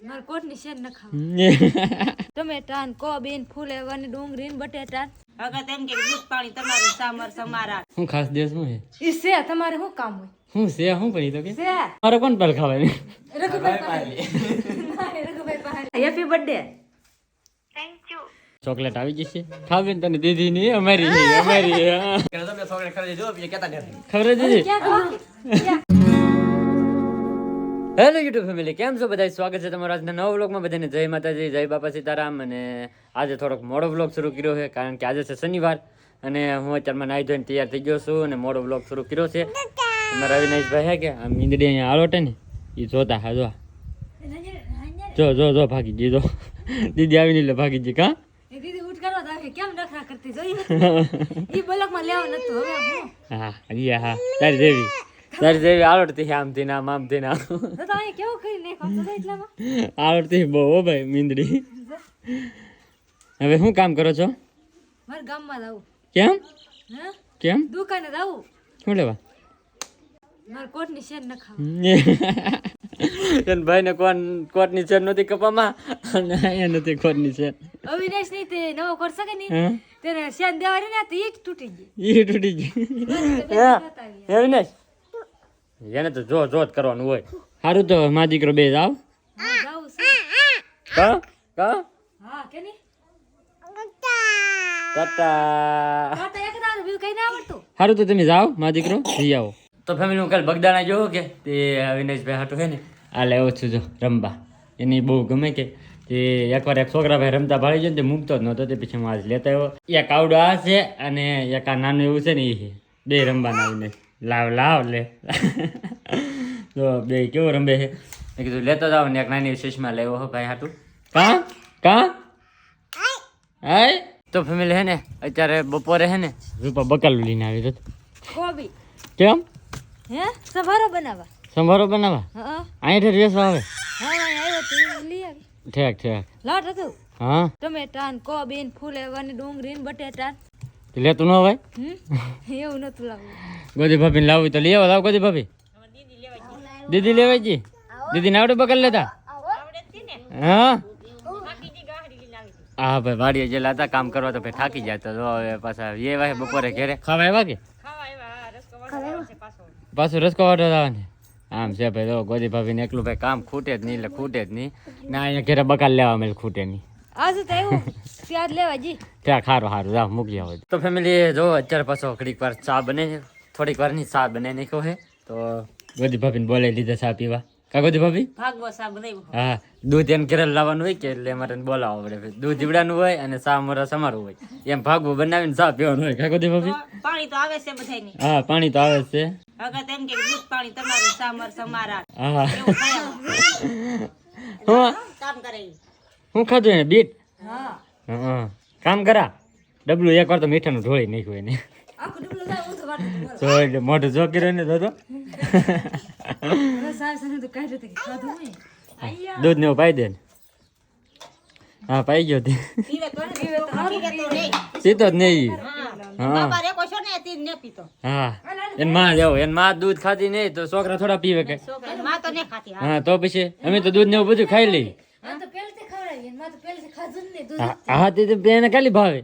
મારે કોટની શેર ન ખાવા. ટમેટા ને કોબીન ફૂલેવાની ડુંગળી ને બટેટા અગર તેમ કે દૂધ પાણી તમારું સામર સમારા. હું ખાસ દેશ હું હે ઈ સે તમારે શું કામ હોય? હું સે હું પડી તો કે? સે મારો કોણ પર ખાવાની રઘુભાઈ રઘુભાઈ પાલી હેપી બર્થડે ચોકલેટ આવી જશે ખાવી ને તને દીધી ની અમારી અમારી. ખબર જ નથી. હેલો યુટ્યુબ ફેમિલી કેમ છો બધા સ્વાગત છે તમારા આજના નવા વ્લોગમાં બધાને જય માતાજી જય બાપા સીતારામ. અને આજે થોડોક મોડો વ્લોગ શરૂ કર્યો છે કારણ કે આજે છે શનિવાર. અને હું અત્યારમાં નાહી ધોઈને તૈયાર થઈ ગયો છું અને મોડો વ્લોગ શરૂ કર્યો છે. અમારા અવિનાશભાઈ હે કે? આ મીંદડી અહીંયા આલોટે ને એ જોતા હા જો જો જો જો ભાગી ગઈ જો. દીદી આવીને એટલે ભાગી ગઈ કાં? હા હા. તારી જેવી. તારી જેવી આવડતી છે આમથી ને આમ ને આમ. કેવું કરી એટલામાં? આવડતી બહુ હો ભાઈ મીંદડી. હવે શું કામ કરો છો? મારે ગામમાં જવું કેમ? કેમ? દુકાને જવું શું લેવા? મારે કોટની શેર ન એન ભાઈને કોણ કોટની નથી કપામાં અને અહીંયા નથી કોટની અવિનાશ નહીં તે નવો કોટ શકે નહીં? તેને શેર દેવાની ને તો ઈ તૂટી ગઈ. એ તૂટી ગઈ. હા? એવી ને એને તો જો જો જ કરવાનું હોય. સારું તો મા દીકરો બે જાવ હા કા હા હા ના સારું તો તમે જાઓ મા દીકરો જઈ આવો. તો ફેમિલી હું કાલે બગદાણા જોવો કે તે વિનેશભાઈ હાટું છે ને? આ લેવો છું જો રમવા. એને બહુ ગમે કે તે એકવાર એક છોકરા ભાઈ રમતા ભાળી જાય ને તે મૂકતો જ નહોતો તે પછી હું આજ લેતા આવ્યો. એક આવડો આ છે અને એક આ નાનું એવું છે ને એ બે રમવાના આવીને લાવ લાવ લે. તો બે કેવો રમે છે? મેં કીધું લેતો જાવ ને એક નાની શીશમાં લેવો હો ભાઈ હાટું. કા? કા? હાય. તો ફેમિલી હે ને અત્યારે બપોરે હે ને. રૂપા બકાલું લઈને આવી તો. કોબી. કેમ? હે? સવારો બનાવવા. સંભારો બનાવવા? હા અહીંથી રેસો આવે? હા આવ્યો તો લઈ આવી. ઠેક ઠેક. લાટ હતું. હા. ટમેટા ને કોબી ને ફૂલેવાની ડુંગળી બટેટા લેતું ન હોય? એવું નતું લાવવું ગોદી ભાભીને લાવવી તો લઈ આવો લાવ ગોદી ભાભી. દીદી લેવાય જી. દીદી ને આવડે બકલ લેતા? હા? હા ભાઈ વાડીએ જે લાતા કામ કરવા તો ભાઈ થાકી જાય તો હવે પાછા એ વાય બપોરે ઘરે. ખાવા આવ્યા કે? પાછું રસકો વાટો આવવાની આમ છે ભાઈ તો ગોદી ભાભીને એકલું ભાઈ કામ ખૂટે જ નહીં એટલે ખૂટે જ નહીં. ના અહીંયા ઘેરે બકાલ લેવા મેલ ખૂટે નહીં. આજે તો એવું ત્યાં લેવા જી. ત્યાં ખારું સારું જાવ મૂકી આવો. તો ફેમિલી જો અત્યારે પાછો ઘડીક વાર ચા બને થોડીક વારની ચા બનાવી નાખ્યો છે. તો ગોદી ભાભીને બોલાવી લીધા ચા પીવા. કા ગોદી ભાભી? ભાગવો નહીં હા દૂધ એમ ઘરે લાવવાનું હોય કે એટલે મારે એને બોલાવવા પડે. દૂધ જીવડાનું હોય અને ચા મોરસ અમારું હોય. એમ ભાગવું બનાવીને ચા પીવાનું હોય. કા ગોદી ભાભી? પાણી તો આવે છે હા પાણી તો આવે છે. એમ કે દૂધ પાણી તમારું સામર સમારા. હું. કામ કરે હું ખાધું એને બીટ? હા. હા કામ કરા. ડબલું એક વાર તો મીઠાનું ઢોળી નાખ્યું એને. આખું ડબલું જાય જો એટલે મોઢું જો કર્યો ને તો દૂધ ને એવું પાઈ દે ને. હા પાઈ ગયો તે. પીતો જ નહીં. હા. એનમાં જાવ એનમાં દૂધ ખાતી નહીં તો છોકરા થોડા પીવે કે. હા. તો પછી અમે તો દૂધ ને એવું બધું ખાઈ લઈ. હા હા, તે એને ખાલી ભાવે.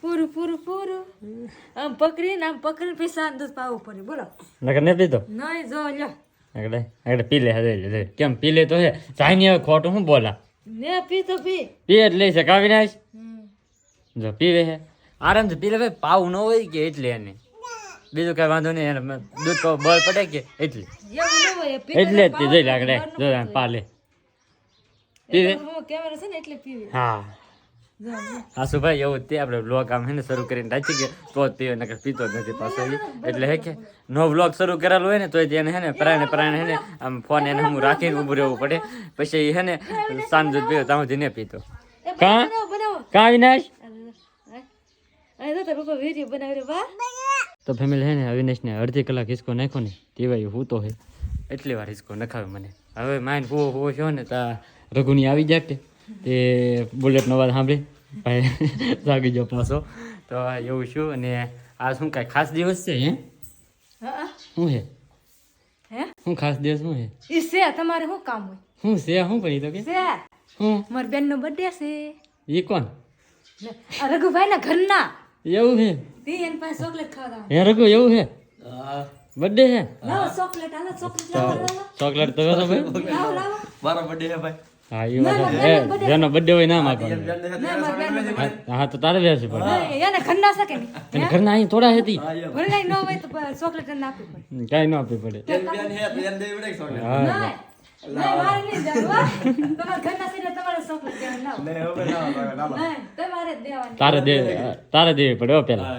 પૂરું પૂરું પૂરું. આમ પકડીને આમ પકડીને પૈસા દૂધ પાવું પડે બોલો. નકર ને પીતો? નહીં જો લ્યો. નકર નકર પી લે હે કેમ પી લે તો હે? જાઈને હવે ખોટું શું બોલા? ને પી. તો પી પી જ છે કાવી નાખ જો પીવે હે. આરામથી પી લે ભાઈ પાવું ન હોય કે એટલે એને. બીજું કઈ વાંધો નહીં એને દૂધ બળ પડે કે એટલે. એટલે જ જોઈ લાગડે જો પાલે. હું. આશુભાઈ એવું તે આપણે વ્લોગ આમ હે ને શરૂ કરીને રાખી કે તો જ પીવે નકર પીતો જ નથી પાછો એટલે હે કે નો વ્લોગ શરૂ કરેલો હોય ને તો એને હે ને પરાણે પરાણે હે ને આમ ફોન એને હું રાખીને ઊભું રહેવું પડે. પછી હે ને સાંજ પીવે ત્યાં સુધી પીતો. કાં? કાં બનાવી વાહ. તો ફેમિલી હે ને અવિનાશને અડધી કલાક હિસકો નાખ્યો ને તેવાય હું તો હે. એટલી વાર હિસકો નખાવે મને. હવે માઇન હુવો હુવો છો ને તા રઘુની આવી જાય કે તે બુલેટનો અવાજ સાંભળી. ભાઈ જાગી જાઓ પાછો. તો એવું શું અને આ શું કાંઈ ખાસ દિવસ છે હે? હા. શું છે હે? હું ખાસ દિવસ શું હે? ઈ છે તમારે શું કામ હોય? હું છે શું કરી તો કે? છે. હું મારી બેનનો બર્થડે છે. એ કોણ? લે, આ રઘુભાઈ ના ઘરના. એવું છે? તે એની પાસે ચોકલેટ ખાવા હે રઘુ એવું છે? બર્થડે છે? લાવો ચોકલેટ હાલો ચોકલેટ લાવો લાવો. ચોકલેટ તો તો ભાઈ. લાવો લાવો. મારો બર્થડે છે ભાઈ. હા એ વાત. જેનો બર્થડે હોય ના બેનનો હા હા, તો તારે. એને ઘરના છે કે ઘરના અહીં થોડા હતી. ઘરના ન હોય તો ચોકલેટ પડે. કાંઈ ન આપવી પડે. બેન હે તારે દે તારે દેવી પડે હો પેલા.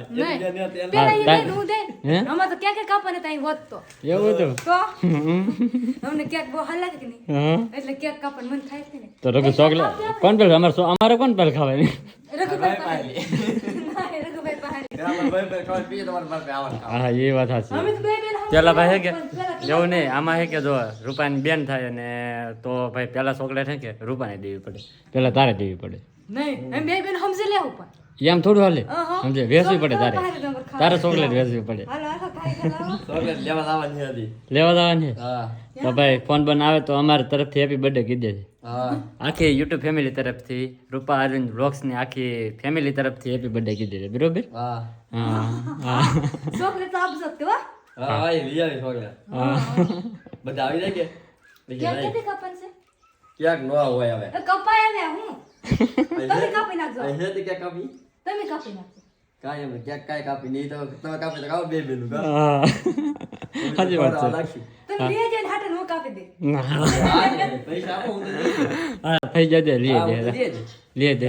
તો રઘુ ચોકલેટ. કોણ પેલ? અમારે સો- અમારે કોણ પેલ ખાવાની? હા એ વાત સાચી. અમે તો બે બેન હમ પેલા ભાઈ હે કે એવું નહીં આમાં હે કે જો રૂપાની બેન થાય ને તો ભાઈ પેલા ચોકલેટ હે કે રૂપાને દેવી પડે પેલા તારે દેવી પડે. નહીં અમે બે બેન સમજી લેવું પણ એમ થોડું હાલે. સમજે વેચવી પડે તારે. તારે ચોકલેટ વેચવી પડે. લાવો લાવવાની હતી લેવા દાવાની હા. તો ભાઈ ફોન બન આવે તો અમારી તરફથી હેપી બર્થડે કીધે છે. હા. આખી યુટ્યુબ ફેમિલી તરફથી રૂપા અરવિંદ બ્લોગ્સની આખી ફેમિલી તરફથી હેપી બર્થડે કીધે છે. બરોબર? હા. હા ચોકલેટ તો આપજો જ હા. હા એ લઈ આવી ચોકલેટ બધા આવી જાય કે? ક્યાં ક્યાંથી છે? ક્યાંક નો હોય હવે. કપાય ને હું. તમે કાપી નાખજો. હતી ક્યાંક કાપી? તમે કાપી નાખજો. કાંઈ ક્યાંક કાંઈ કાપી નહીં તો તમે કાપી તો કાપો બે બેનું કા હા. સાચી વાત છે. થઈ જજે લે દે. લે. દે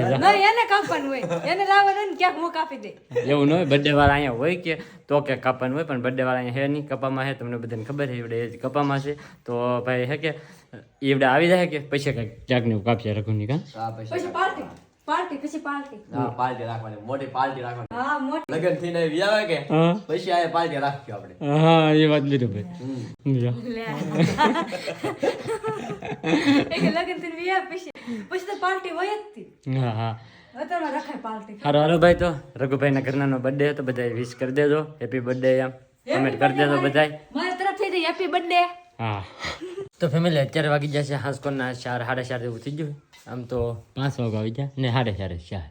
એને કાપવાનું હોય. એને લાવવાનું ને ક્યાંક હું કાપી દે. એવું ન હોય બર્થડે વાળા અહીંયા હોય કે તો કે કાપવાનું હોય પણ બર્થડે વાળા અહીંયા હે નહીં કપામાં હે તમને બધાને ખબર છે એવડે એ જ કપામાં છે. તો ભાઈ હે કે એવડે આવી જાય કે પછી કંઈક ક્યાંક ને કાપશે રઘુની કા? પૈસા પછી પાર્ટી. પાર્ટી પછી પાર્ટી હા પાર્ટી રાખવાની મોટી પાર્ટી રાખવાની. હા મોટી. લગન થઈને આવી આવે કે પછી આ પાર્ટી રાખશું આપણે. હા એ વાત બીજું ભાઈ. હમ. જા. લે. એક લગન થઈને વિયા પછી પછી તો પાર્ટી હોય જ હા હા. હારો હાલો ભાઈ તો રઘુભાઈના ઘરનાનો બર્થડે તો બધા વિશ કરી દેજો. હેપી બર્થડે એમ. કમેન્ટ કરી દેજો બધા મારી તરફથી હેપી બર્થડે હા. તો ફેમિલી અત્યારે વાગી જશે હાંસકોરના ચાર સાડા ચાર જેવું થઈ ગયું આમ તો પાંચ વાગે આવી જાય ને સાડા ચારે ચાર.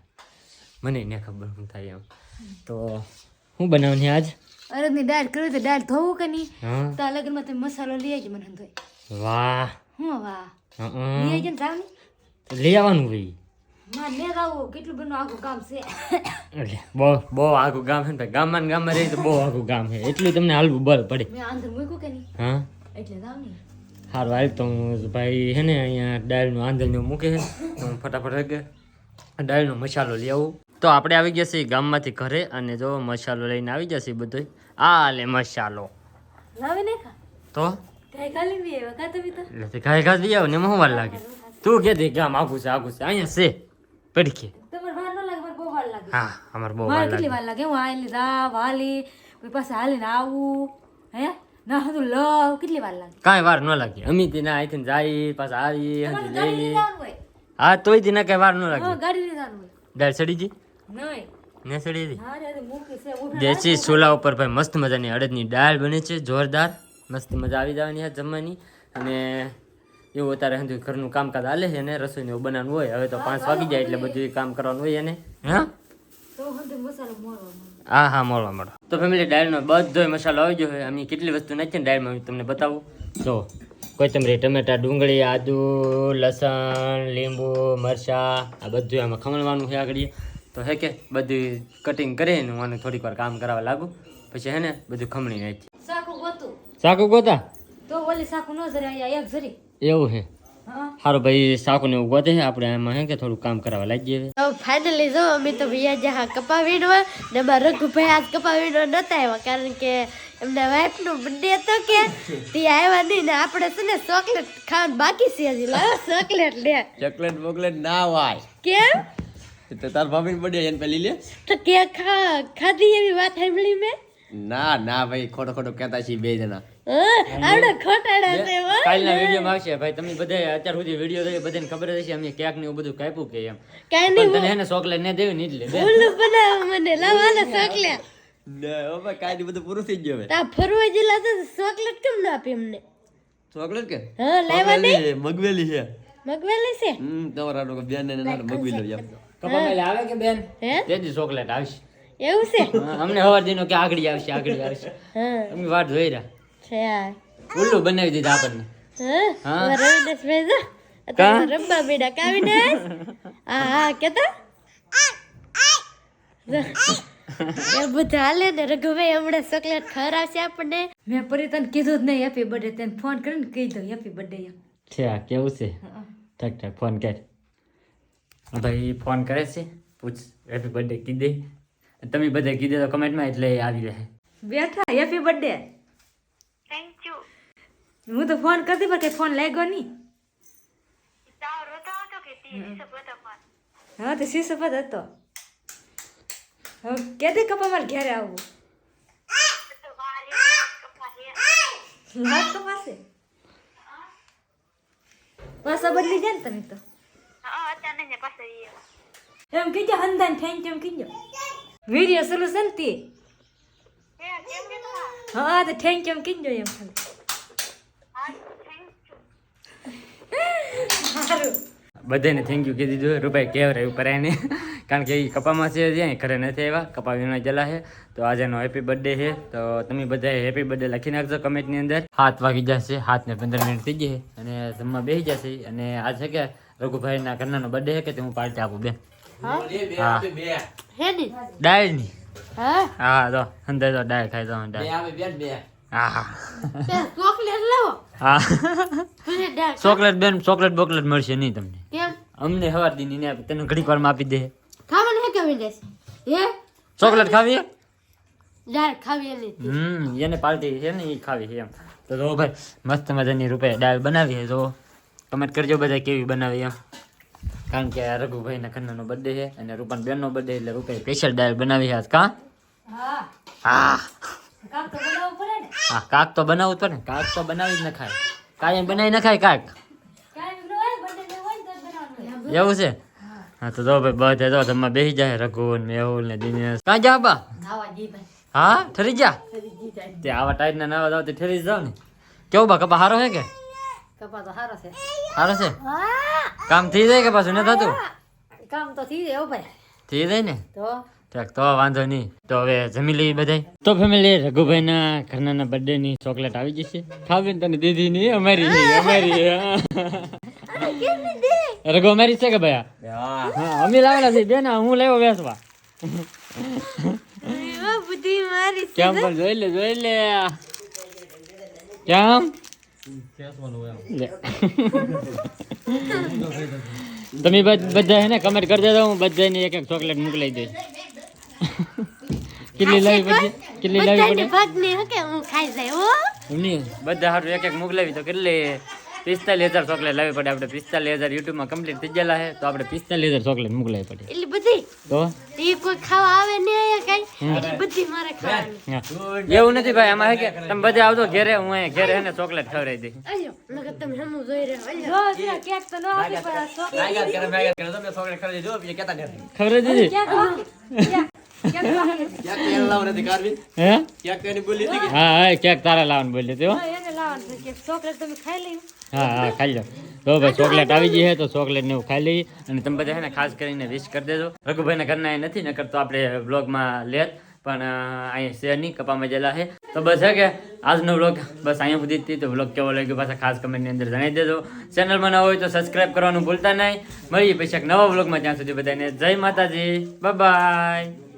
મને ને ખબર શું થાય એમ. તો શું બનાવવાની આજ? અરદની દાળ કરવી તો દાળ ધોવું કે નહીં? હા. તો લગ્નમાં તમે મસાલો લઈ આવજો મને ધોઈ વાહ. હું વાહ? લઈ આવજો ને જાવ લઈ આવવાનું ભાઈ. માં ને આવું કેટલું બધું આખું કામ છે. બહુ બહુ આખું ગામ છે ગામમાં ગામમાં રહી તો બહુ આખું ગામ છે. એટલું તમને હાલવું બળ પડે. મેં આંધર મૂક્યું કે નહીં? હા? એટલે જાવ નહીં સારું હાલ તો હું ભાઈ હે ને અહીંયા દાળનું આંધળનું મૂકે છે. તો હું ફટાફટ હે કે દાળનો મસાલો લઈ આવું. તો આપણે આવી ગયા છીએ ગામમાંથી ઘરે અને જો મસાલો લઈને આવી જશે બધો આ લે મસાલો. લાવે ને ખા તો? કઈ ખાલી બી એવા કા તમે તો? એટલે તે ઘાય ઘા લઈ આવો ને એમાં શું વાર લાગે? તું કે ગામ આખું છે આખું છે. અહીંયા છે. પડખે તમારે વાર ન લાગે મારે બહુ વાર લાગે. હા અમારે બહુ વાર મારે લાગે. કેટલી વાર લાગે? હું આલી રાવ હાલી કોઈ પાસે હાલીને આવું હે? ના હતું લવ કેટલી વાર લાગે? કાંઈ વાર ન લાગી. અમી થી ના અહીંથી જાય પાછા આવી અહીંથી લઈ હા તોયથી કઈ વાર ન લાગી. ગાડી લઈ જવાનું દાળ સડી નહીં. ને દેશી ચૂલા ઉપર ભાઈ મસ્ત મજાની અડદની દાળ બને છે જોરદાર. મસ્ત મજા આવી જવાની છે જમવાની. અને એવું અત્યારે હજુ ઘરનું કામકાજ હાલે છે અને રસોઈનું એવું બનાવવાનું હોય. હવે તો પાંચ વાગી જાય એટલે બધું કામ કરવાનું હોય એને. હા? હંધે. હા હા મળવા મળો. તો ફેમિલી દાળનો બધો મસાલો આવી ગયો હોય અમે કેટલી વસ્તુ નાખીએ ને દાળમાં હું તમને બતાવું. જો કોથમરી ટમેટા ડુંગળી આદુ લસણ લીંબુ મરચાં આ બધું આમાં ખમણવાનું છે આગળ તો હે કે બધું કટિંગ કરીને હું આને થોડીક વાર કામ કરાવવા લાગુ. પછી હે ને બધું ખમણી નાખી. સાકું ગોતું સાકુ ગોતા તો ઓલી સાકું ન જરે એક જરી એવું છે. હા સારું ભાઈ શાક ને ગોતે છે આપણે એમાં હે કે થોડું કામ કરાવવા લાગી જઈએ તો ફાઇનલી જો અમે તો ભૈયા જહા કપા વીણવા ને અમારા રઘુભાઈ આજ કપા વીણવા નતા આવ્યા કારણ કે એમના વાઈફનું બર્થડે હતો કે તે આવ્યા નહીં ને આપણે છે ને ચોકલેટ ખાવાનું બાકી છે હજી. લાવો ચોકલેટ લે. ચોકલેટ બોકલેટ ના હોય. કેમ? તો તાર ભાભી ને પડ્યા એને પેલી લે. તો કે ખા ખાધી એવી વાત સાંભળી મેં? ના ના ભાઈ ખોટો ખોટો કહેતા છીએ બે જણા. હા આવડે ખોટાડા છે હો. કાલના આવશે. ભાઈ તમે બધા અત્યાર સુધી વીડિયો જોઈ બધાને ખબર હશે અમે ક્યાંક ને એવું બધું કાપ્યું કે એમ. પણ તને એને ચોકલેટ ને દેવી નહીં એટલે બે. બનાવ મને. લાવ ચોકલેટ ના ઓ ભાઈ બધું પૂરું થઈ ગયું હવે. તા ફરવા જેલા તો ચોકલેટ કેમ ના આપી એમને ચોકલેટ કે? હા લાવ્યા નહીં? મગવેલી મગવેલી છે. મગવેલી છે? હમ તમારા લોકો બેન ને ના મગવી લો એમ કપા આવે કે બેન? તેજી ચોકલેટ આવશે. એવું છે? અમને હવાર દીનો કે આગળ આવશે આગળ આવશે. હા. અમે વાટ જોઈ રહ્યા. છે ઉલ્લુ બનાવી દીધા આપણને. હા? રવિદાસ ભાઈ રમવા બેડા કાવીને હા હા કેતા? એ બધા હાલે ને રઘુભાઈ હમણાં ચોકલેટ ખવડાવશે આપણને. મેં પરી તને કીધું જ નહીં હેપી બર્થડે તેને ફોન કરીને કહી દઉં હેપી બર્થડે એમ છે આ કેવું છે? ઠક ઠક ફોન કર. ભાઈ ફોન કરે છે. પૂછ હેપી બર્થડે કીધે. તમે બધા કીધે તો કમેન્ટમાં એટલે આવી રહે. બેઠા હેપી બર્થડે હું તો ફોન કરતી પણ કઈ ફોન લાગ્યો નહીં. હા, તો શીશો હતો? હવે કેદી કપા મારે ઘેરે આવવું લાખ કપાશે પાછા બદલી જાય ને તમે તો. એમ કીજો હંદાન થેન્ક એમ કીજો વીડિયો સોલ્યુશન તે? હા, તો થેન્ક એમ કીજો એમ ખાલી. બધાને થેન્ક યુ કીધી દીધું. રૂપાઈ કેવ રહ્યું પર એને કારણ કે એ કપામાં છે જ્યાં ઘરે નથી આવ્યા. કપા વિના જલા છે. તો આજેનો હેપી બર્થડે છે. તો તમે બધાએ હેપી બર્થડે લખી નાખજો કમેન્ટની અંદર. હાથ વાગી જશે. હાથ ને પંદર મિનિટ થઈ ગઈ છે. અને જમવા બેસી જશે. અને આ છે કે રઘુભાઈના ઘરનાનો બર્થડે છે કે તે હું પાર્ટી આપું બે હા? હે હા. હા? તો અંદર તો ડાયર ખાઈ બે હા હા. ચોકલેટ લાવો. હા. ચોકલેટ બેન ચોકલેટ બોકલેટ મળશે નહીં તમને. કેમ? અમને હવાર દીની ને આપી તને ઘડીક વારમાં આપી દે. ખાવાનું હે કેવી દેશ? હે? ચોકલેટ ખાવી? છે? ખાવી એની. હમ એને પાર્ટી છે ને એ ખાવી છે એમ. તો જો ભાઈ મસ્ત મજાની રૂપે દાળ બનાવી છે તો કમેન્ટ કરજો બધા કેવી બનાવી એમ. કારણ કે આ રઘુભાઈના ખન્નાનો બર્થડે છે અને રૂપાન બેનનો બર્થડે એટલે રૂપે સ્પેશિયલ દાળ બનાવી છે આજ કા? હા. હા. કામ તો બનાવવું પડે ને? હા કાક તો બનાવવું જ પડે ને. કાક તો બનાવી જ નખાય. ખાય કાંઈ બનાવી નખાય ખાય કાક ન ને જ. એવું છે? હા. તો જો ભાઈ બધે તો તમે બેસી જાય રઘુ ને મેહુલ ને દિનેશ. કાં જા બા હા? ઠરી જા? તે આવા ટાઈટના નાવા જાવ તે ઠરી જ જાવ ને. કેવું બા કપા હારો છે કે? કપા તો હારો છે. હારો છે? કામ થઈ જાય કે પાછું ન થતું? કામ તો થઈ જાય ભાઈ. થઈ જાય ને? તો? તો વાંધો નહીં. તો હવે જમી લઈએ બધાય? તો ફેમિલી રઘુભાઈના ઘરના બર્થડે ની ચોકલેટ આવી જશે. ખાવી તને દીધી ની અમારી અમારી રઘુ અમારી છે કે ભાઈ હા. હા અમે લાવેલા છે બેન હું લેવો વેસવા ઓ બુદ્ધિ મારી કેમ પણ જોઈ લે જોઈ લે. કેમ. તમે બધા હે ને કમેન્ટ કરી દેજો હું બધાને એક એક ચોકલેટ મોકલાઈ દઈશ. કેટલી લાવી પડશે કેટલી લાવી પડે બધાની ભાગની હકે હું ખાઈ જાય હો? એમની બધા હારું એક એક મોકલાવી તો કેટલી? પિસ્તાલીસ હજાર ચોકલેટ લાવી પડે આપણે. પિસ્તાલીસ હજાર યુટ્યુબમાં કમ્પ્લીટ થઈ ગયેલા છે તો આપણે પિસ્તાલીસ હજાર ચોકલેટ મોકલાવી પડે. એટલી બધી? તો? એ કોઈ ખાવા આવે ને કઈ? એટલી બધી મારે ખાવાની. એવું નથી ભાઈ આમાં કે તમે બધા આવજો ઘેરે હું અહીંયા ઘેરે હે ને ચોકલેટ ખવડાવી દઈ અલ્યો નકર તમે હમું જોઈ રહ્યા અલ્યો. કેક તો ન આપી ચોકલેટ ખવડાવી દીધી હે? ક્યાંક તારા લાવવાનું. ચોકલેટ ખાઈ લઈ હા હા ખાઈ લો તો ભાઈ ચોકલેટ આવી ગઈ છે તો ચોકલેટ ને એવું ખાઈ લઈએ અને તમે બધા છે ને ખાસ કરીને વિશ કરી દેજો. રઘુભાઈના ઘરના એ નથી નકર તો આપણે બ્લોગમાં લેત પણ અહીંયા શેર નહીં કપામાં જેલા છે તો બસ હે કે આજનો વ્લોગ બસ અહીંયા સુધી હતી તો વ્લોગ કેવો લાગ્યો પાછા ખાસ કમેન્ટની અંદર જણાવી દેજો. ચેનલમાં ન હોય તો સબસ્ક્રાઈબ કરવાનું ભૂલતા નહીં. મળીએ પછી એક નવા વ્લોગમાં ત્યાં સુધી બધાને જય માતાજી. બાય